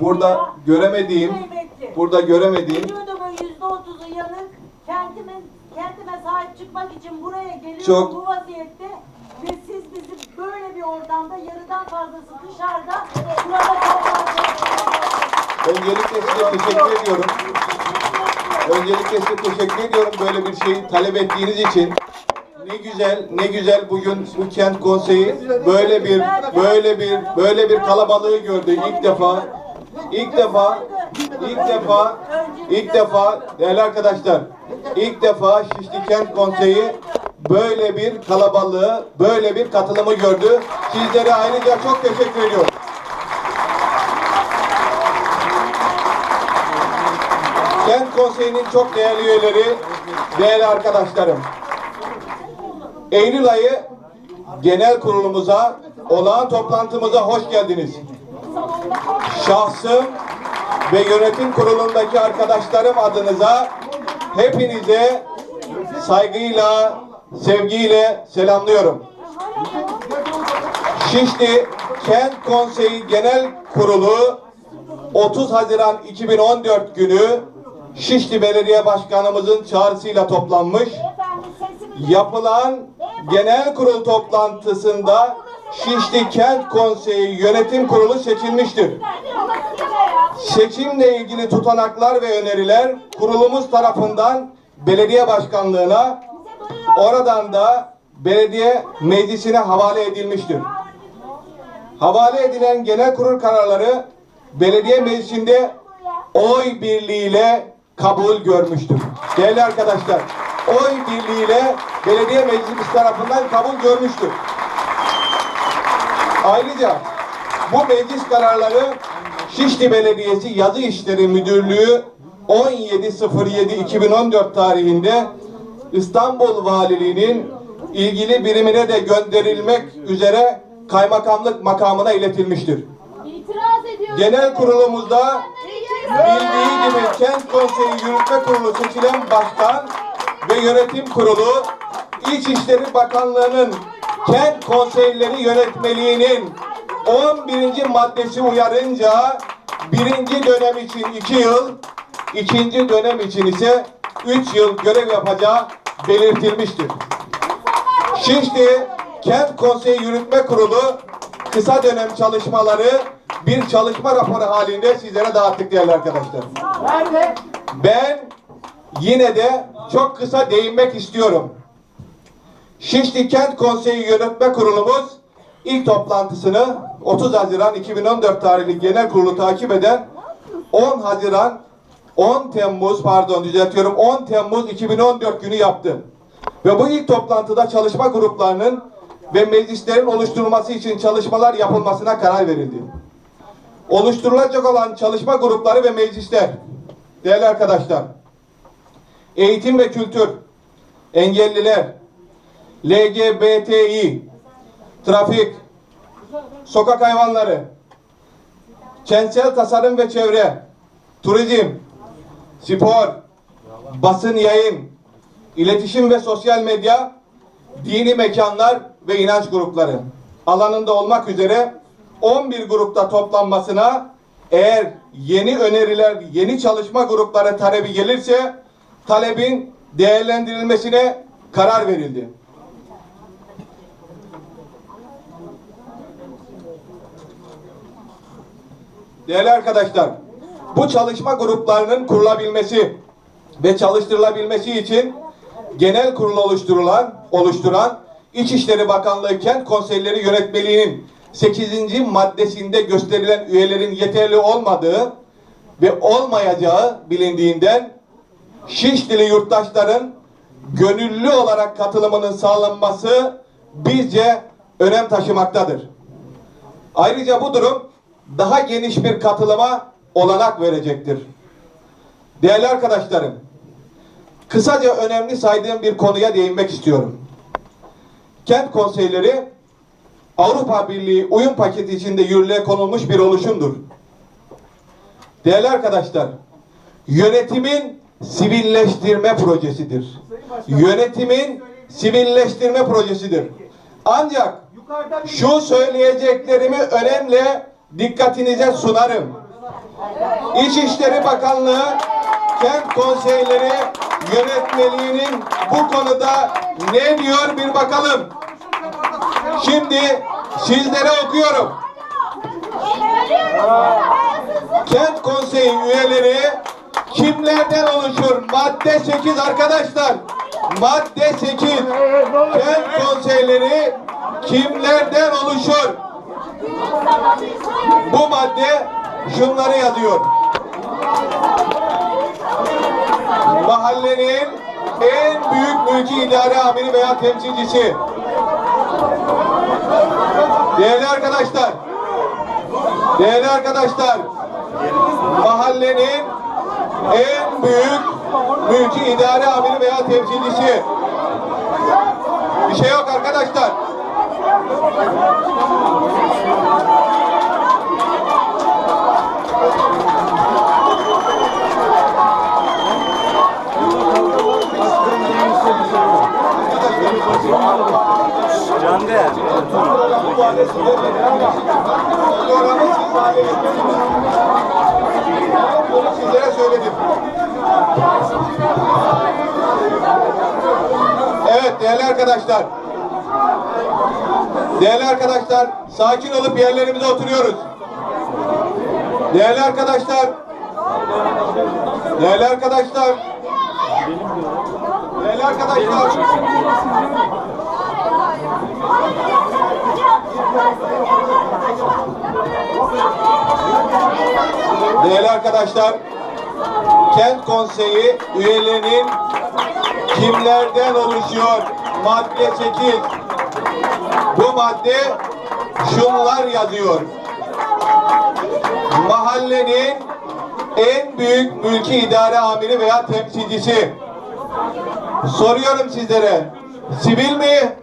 burada göremediğim, burada göremediğim Vücudumun yüzde otuzu yanık. Kendimin, kendime sahip çıkmak için buraya geliyorum Çok- bu vaziyette. Ve siz bizi böyle bir ortamda yarıdan fazlası dışarıda burada öncelikle size teşekkür ediyorum. Öncelikle size teşekkür ediyorum böyle bir şeyi talep ettiğiniz için. Ne güzel, ne güzel bugün bu kent konseyi böyle bir böyle bir böyle bir kalabalığı gördü ilk defa. İlk defa ilk defa ilk defa değerli arkadaşlar ilk defa Şişli Kent Konseyi böyle bir kalabalığı, böyle bir katılımı gördü. Sizlere ayrıca çok teşekkür ediyorum. Kent Konseyi'nin çok değerli üyeleri, değerli arkadaşlarım. Eylül ayı genel kurulumuza, olağan toplantımıza hoş geldiniz. Şahsım ve yönetim kurulundaki arkadaşlarım adınıza hepinize saygıyla, sevgiyle selamlıyorum. Şişli Kent Konseyi Genel Kurulu 30 Haziran 2014 günü Şişli Belediye Başkanımızın çağrısıyla toplanmış. Yapılan genel kurul toplantısında Şişli Kent Konseyi Yönetim Kurulu seçilmiştir. Seçimle ilgili tutanaklar ve öneriler kurulumuz tarafından belediye başkanlığına, oradan da belediye meclisine havale edilmiştir. Havale edilen genel kurul kararları belediye meclisinde oy birliğiyle kabul görmüştür. Değerli arkadaşlar, oy birliğiyle belediye meclisi tarafından kabul görmüştür. Ayrıca bu meclis kararları Şişli Belediyesi Yazı İşleri Müdürlüğü 17.07.2014 tarihinde İstanbul Valiliğinin ilgili birimine de gönderilmek üzere kaymakamlık makamına iletilmiştir. Genel kurulumuzda bildiği gibi Kent Konseyi Yürütme Kurulu seçilen başkan ve yönetim kurulu İçişleri Bakanlığı'nın Kent Konseyleri Yönetmeliği'nin 11. maddesi uyarınca birinci dönem için 2 yıl, ikinci dönem için ise 3 yıl görev yapacağı belirtilmiştir. Şişli Kent Konseyi Yürütme Kurulu kısa dönem çalışmaları bir çalışma raporu halinde sizlere dağıttık değerli arkadaşlar. Ben yine de çok kısa değinmek istiyorum. Şişli Kent Konseyi Yönetme Kurulumuz ilk toplantısını 30 Haziran 2014 tarihli genel kurulu takip eden 10 Haziran 10 Temmuz pardon düzeltiyorum 10 Temmuz 2014 günü yaptı. Ve bu ilk toplantıda çalışma gruplarının ve meclislerin oluşturulması için çalışmalar yapılmasına karar verildi. Oluşturulacak olan çalışma grupları ve meclisler, değerli arkadaşlar, eğitim ve kültür, engelliler, LGBTİ, trafik, sokak hayvanları, kentsel tasarım ve çevre, turizm, spor, basın yayın, iletişim ve sosyal medya, dini mekanlar ve inanç grupları alanında olmak üzere 11 grupta toplanmasına eğer yeni öneriler, yeni çalışma grupları talebi gelirse talebin değerlendirilmesine karar verildi. Değerli arkadaşlar, bu çalışma gruplarının kurulabilmesi ve çalıştırılabilmesi için genel kurul oluşturulan, oluşturan İçişleri Bakanlığı Kent Konseyleri Yönetmeliği'nin 8. maddesinde gösterilen üyelerin yeterli olmadığı ve olmayacağı bilindiğinden Şişlili yurttaşların gönüllü olarak katılımının sağlanması bizce önem taşımaktadır. Ayrıca bu durum daha geniş bir katılıma olanak verecektir. Değerli arkadaşlarım, kısaca önemli saydığım bir konuya değinmek istiyorum. Kent konseyleri Avrupa Birliği uyum paketi içinde yürürlüğe konulmuş bir oluşumdur. Değerli arkadaşlar, yönetimin sivilleştirme projesidir. Yönetimin sivilleştirme projesidir. Ancak şu söyleyeceklerimi önemli dikkatinize sunarım. İçişleri Bakanlığı Kent Konseyleri Yönetmeliğinin bu konuda ne diyor bir bakalım. Şimdi sizlere okuyorum. Kent Konseyi üyeleri kimlerden oluşur? Madde 8 arkadaşlar. Madde 8. Kent konseyleri kimlerden oluşur? Bu madde şunları yazıyor. Mahallenin en büyük mülki idare amiri veya temsilcisi. Değerli arkadaşlar, değerli arkadaşlar, mahallenin en büyük mülki idare amiri veya temsilcisi. Bir şey yok arkadaşlar. Cande. Sizlere söyledim. Evet değerli arkadaşlar. Değerli arkadaşlar sakin olup yerlerimize oturuyoruz. Değerli arkadaşlar. Değerli arkadaşlar. Değerli arkadaşlar. Değerli arkadaşlar, Kent Konseyi üyelerinin kimlerden oluşuyor? Madde 8. Madde şunlar yazıyor. Mahallenin en büyük mülki idare amiri veya temsilcisi. Soruyorum sizlere. Sivil mi?